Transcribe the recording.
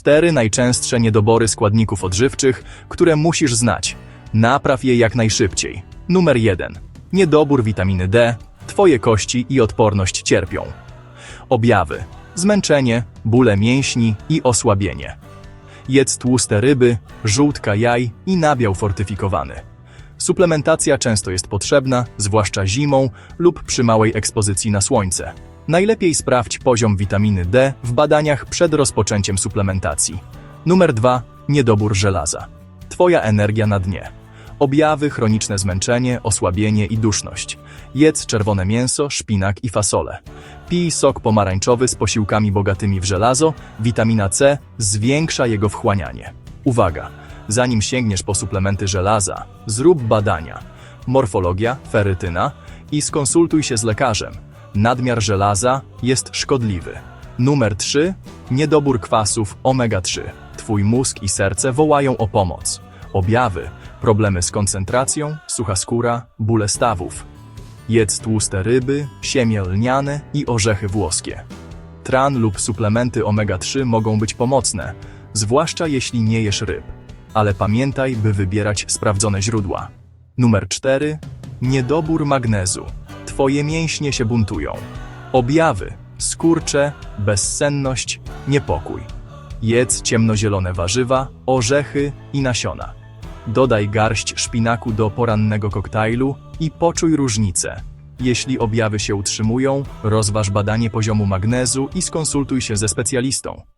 Cztery najczęstsze niedobory składników odżywczych, które musisz znać. Napraw je jak najszybciej. Numer 1. Niedobór witaminy D. Twoje kości i odporność cierpią. Objawy: zmęczenie, bóle mięśni i osłabienie. Jedz tłuste ryby, żółtka jaj i nabiał fortyfikowany. Suplementacja często jest potrzebna, zwłaszcza zimą lub przy małej ekspozycji na słońce. Najlepiej sprawdź poziom witaminy D w badaniach przed rozpoczęciem suplementacji. Numer 2. Niedobór żelaza. Twoja energia na dnie. Objawy chroniczne zmęczenie, osłabienie i duszność. Jedz czerwone mięso, szpinak i fasole. Pij sok pomarańczowy z posiłkami bogatymi w żelazo, witamina C zwiększa jego wchłanianie. Uwaga! Zanim sięgniesz po suplementy żelaza, zrób badania. Morfologia, ferytyna i skonsultuj się z lekarzem. Nadmiar żelaza jest szkodliwy. Numer 3. Niedobór kwasów omega-3. Twój mózg i serce wołają o pomoc. Objawy: problemy z koncentracją, sucha skóra, bóle stawów. Jedz tłuste ryby, siemię lniane i orzechy włoskie. Tran lub suplementy omega-3 mogą być pomocne, zwłaszcza jeśli nie jesz ryb. Ale pamiętaj, by wybierać sprawdzone źródła. Numer 4. Niedobór magnezu. Twoje mięśnie się buntują. Objawy: skurcze, bezsenność, niepokój. Jedz ciemnozielone warzywa, orzechy i nasiona. Dodaj garść szpinaku do porannego koktajlu i poczuj różnicę. Jeśli objawy się utrzymują, rozważ badanie poziomu magnezu i skonsultuj się ze specjalistą.